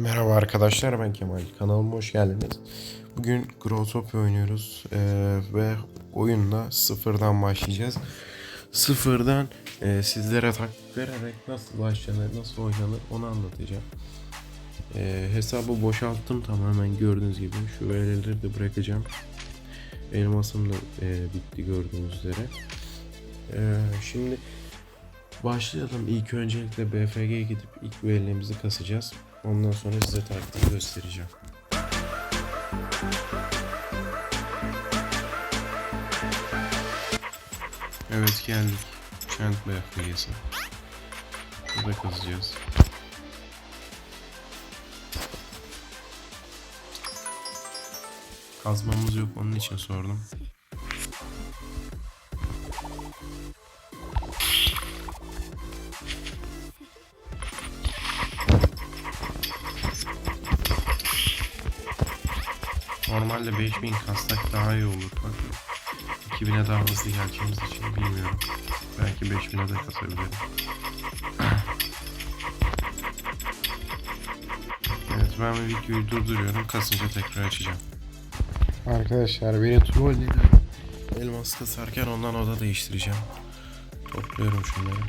Merhaba arkadaşlar ben Kemal kanalıma hoş geldiniz. Bugün Growtopia oynuyoruz Ee, ve oyunda sıfırdan başlayacağız. Sıfırdan e, sizlere taktik vererek nasıl başlanır, nasıl oynanır onu anlatacağım. Ee, hesabı boşalttım tamamen gördüğünüz gibi. Şu verileri de bırakacağım. Elmasım da e, bitti gördüğünüz üzere. Ee, şimdi başlayalım. İlk öncelikle BFG'ye gidip ilk verilerimizi kasacağız. Ondan sonra size taktiği göstereceğim. Evet geldik. Chant BFG'si. Burada kazacağız. Kazmamız yok onun için sordum. Normalde 5000 kastak daha iyi olur. Bak 2000'e daha hızlı geleceğimiz için bilmiyorum. Belki 5000'e de kasabilirim. Evet ben bu videoyu durduruyorum. Kasınca tekrar açacağım. Arkadaşlar beni trolledi. Elmas kasarken ondan oda değiştireceğim. Topluyorum şunları.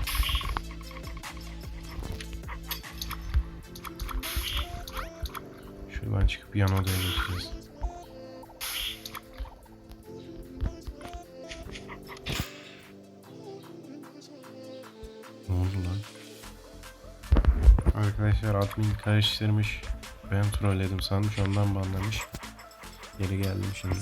Şuradan çıkıp yan odaya geçeceğiz. Admin karıştırmış. Ben trolledim sanmış ondan banlamış. Geri geldim şimdi.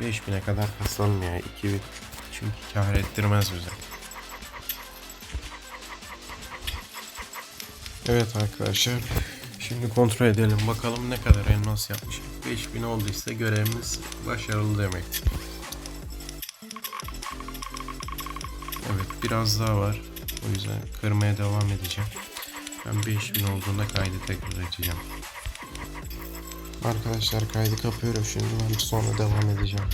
Beş bine kadar kasalım ya. 2000 çünkü kar ettirmez bize. Evet arkadaşlar. Şimdi kontrol edelim. Bakalım ne kadar elmas yapmış. 5000 olduysa görevimiz başarılı demektir. Biraz daha var. O yüzden kırmaya devam edeceğim. Ben 5000 olduğunda kaydı tekrar açacağım. Arkadaşlar kaydı kapıyorum şimdi ben sonra devam edeceğim.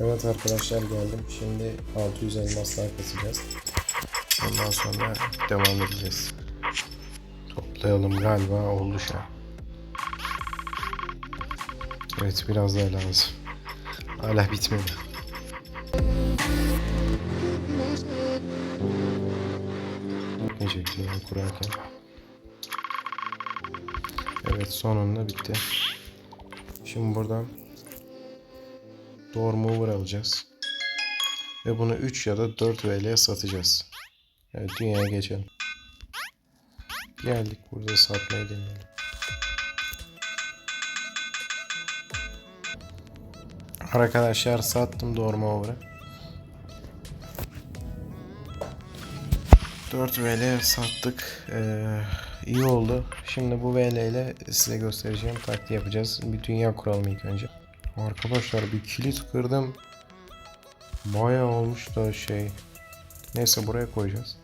Evet arkadaşlar geldim. Şimdi 600 elmaslar kasacağız. Ondan sonra devam edeceğiz. Toplayalım galiba oldu şu an. Evet biraz daha lazım. Hala bitmedi. Ne çekti ya kurarken. Evet sonunda bitti. Şimdi buradan Door Mover alacağız. Ve bunu 3 ya da 4 VL'ye satacağız. Evet dünyaya geçelim. Geldik burada satmayı deneyelim. Arkadaşlar sattım Door Mover'ı. 4 VL sattık. Ee, iyi oldu. Şimdi bu VL ile size göstereceğim taktiği yapacağız. Bir dünya kuralım ilk önce. Arkadaşlar bir kilit kırdım. Bayağı olmuş da şey. Neyse buraya koyacağız.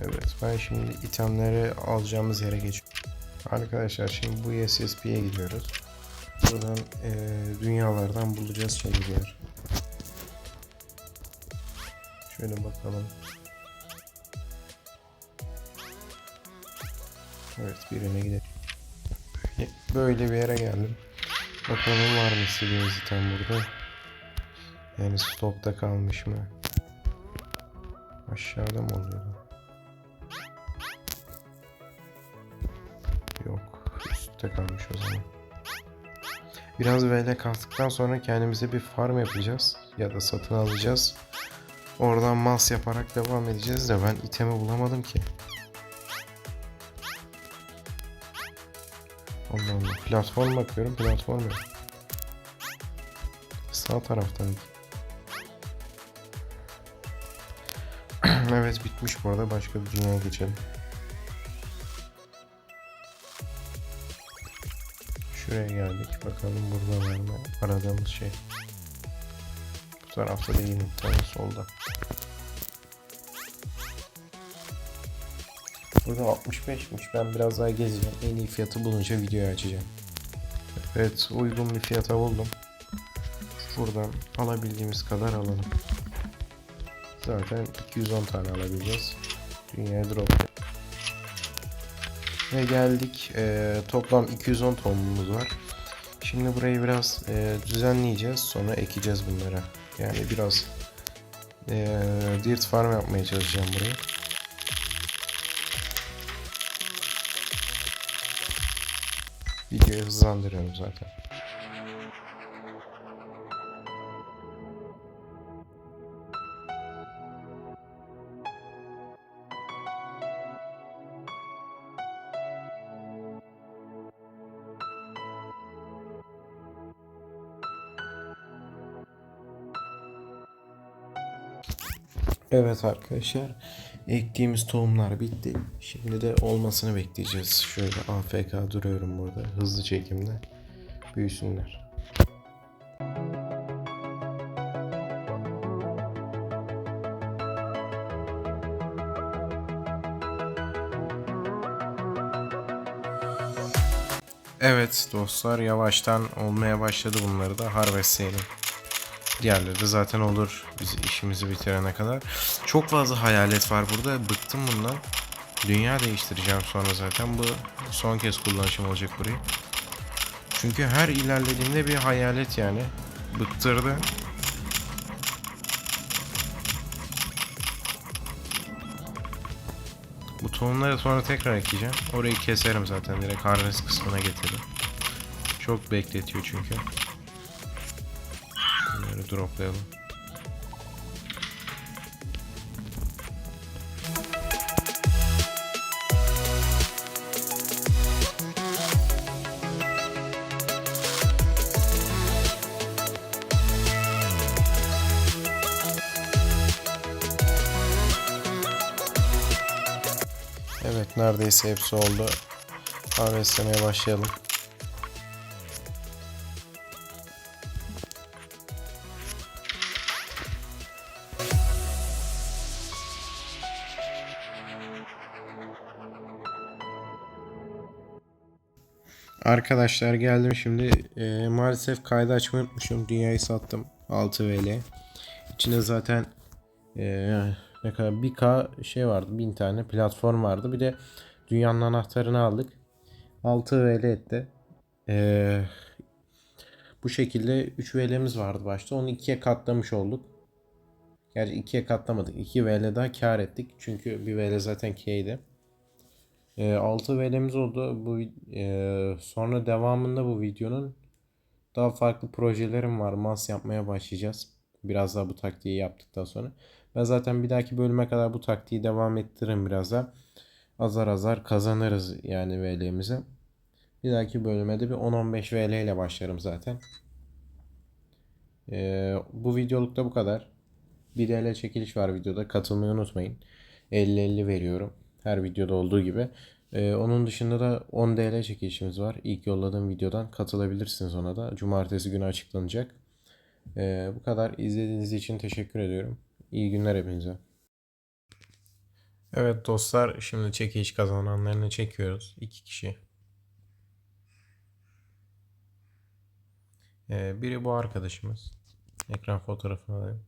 Evet ben şimdi itemleri alacağımız yere geçiyorum. Arkadaşlar şimdi bu SSP'ye gidiyoruz. Buradan eee, dünyalardan bulacağız şeyler. Şöyle bakalım. Evet birine gidelim. Böyle- Böyle bir yere geldim. Bakalım var mı istediğimiz item burada. Yani stokta kalmış mı? Aşağıda mı oluyordu? Yok. Üstte kalmış o zaman. Biraz VL kastıktan sonra kendimize bir farm yapacağız. Ya da satın alacağız. Oradan mas yaparak devam edeceğiz de ben itemi bulamadım ki. Allah Allah. Platform bakıyorum. Platform yok. Sağ taraftan. evet bitmiş bu arada. Başka bir dünyaya geçelim. Şuraya geldik. Bakalım burada var mı aradığımız şey. Bu tarafta değil muhtemelen solda. Burada 65'miş. Ben biraz daha gezeceğim. En iyi fiyatı bulunca videoyu açacağım. Evet uygun bir fiyata buldum. Buradan alabildiğimiz kadar alalım. Zaten 210 tane alabileceğiz. Dünyaya drop. Ve geldik. Ee, toplam 210 tohumumuz var. Şimdi burayı biraz e, düzenleyeceğiz. Sonra ekeceğiz bunlara. Yani biraz e, dirt farm yapmaya çalışacağım burayı. Videoyu hızlandırıyorum zaten. Evet arkadaşlar ektiğimiz tohumlar bitti. Şimdi de olmasını bekleyeceğiz. Şöyle AFK duruyorum burada hızlı çekimde büyüsünler. Evet dostlar yavaştan olmaya başladı bunları da harvestleyelim. Diğerleri zaten olur biz işimizi bitirene kadar. Çok fazla hayalet var burada. Bıktım bundan. Dünya değiştireceğim sonra zaten. Bu son kez kullanışım olacak burayı. Çünkü her ilerlediğimde bir hayalet yani. Bıktırdı. Bu tohumları sonra tekrar ekeceğim. Orayı keserim zaten. Direkt harvest kısmına getiririm. Çok bekletiyor çünkü. Bunları droplayalım. Evet neredeyse hepsi oldu. Harvestlemeye başlayalım. Arkadaşlar geldim şimdi. Ee, maalesef kaydı açmayı unutmuşum. Dünyayı sattım. 6 VL İçinde zaten ee, ne kadar 1K şey vardı 1000 tane platform vardı. Bir de dünyanın anahtarını aldık. 6 VL etti. Ee, bu şekilde 3 VL'miz vardı başta. Onu 2'ye katlamış olduk. Gerçi 2'ye katlamadık. 2 VL daha kar ettik. Çünkü bir VL zaten K'ydi e, 6 VL'miz oldu. Bu e, sonra devamında bu videonun daha farklı projelerim var. Mas yapmaya başlayacağız. Biraz daha bu taktiği yaptıktan sonra. Ben zaten bir dahaki bölüme kadar bu taktiği devam ettiririm biraz da. Azar azar kazanırız yani VL'mizi. Bir dahaki bölüme de bir 10-15 VL ile başlarım zaten. Ee, bu videolukta bu kadar. Bir DL çekiliş var videoda. Katılmayı unutmayın. 50-50 veriyorum. Her videoda olduğu gibi. Ee, onun dışında da 10 DL çekilişimiz var. İlk yolladığım videodan katılabilirsiniz ona da. Cumartesi günü açıklanacak. Ee, bu kadar. izlediğiniz için teşekkür ediyorum. İyi günler hepinize. Evet dostlar şimdi çekiliş kazananlarını çekiyoruz. iki kişi. Ee, biri bu arkadaşımız. Ekran fotoğrafını alayım.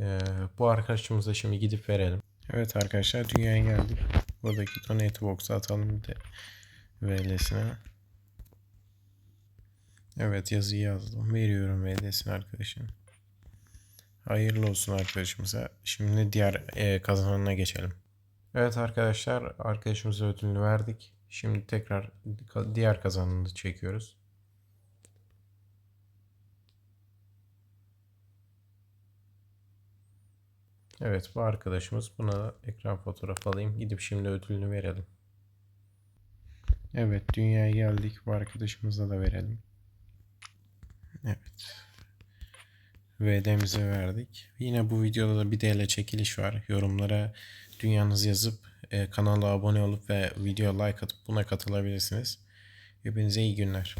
Ee, bu arkadaşımıza şimdi gidip verelim. Evet arkadaşlar dünyaya geldik. Buradaki donate box'a atalım bir de VL'sine. Evet yazıyı yazdım. Veriyorum VL'sine arkadaşın. Hayırlı olsun arkadaşımıza. Şimdi diğer e, kazananına geçelim. Evet arkadaşlar arkadaşımıza ödülünü verdik. Şimdi tekrar diğer kazananını çekiyoruz. Evet bu arkadaşımız. Buna ekran fotoğrafı alayım. Gidip şimdi ödülünü verelim. Evet dünyaya geldik. Bu arkadaşımıza da verelim. Evet. VD'mizi verdik. Yine bu videoda da bir DL çekiliş var. Yorumlara dünyanızı yazıp e, kanala abone olup ve video like atıp buna katılabilirsiniz. Hepinize iyi günler.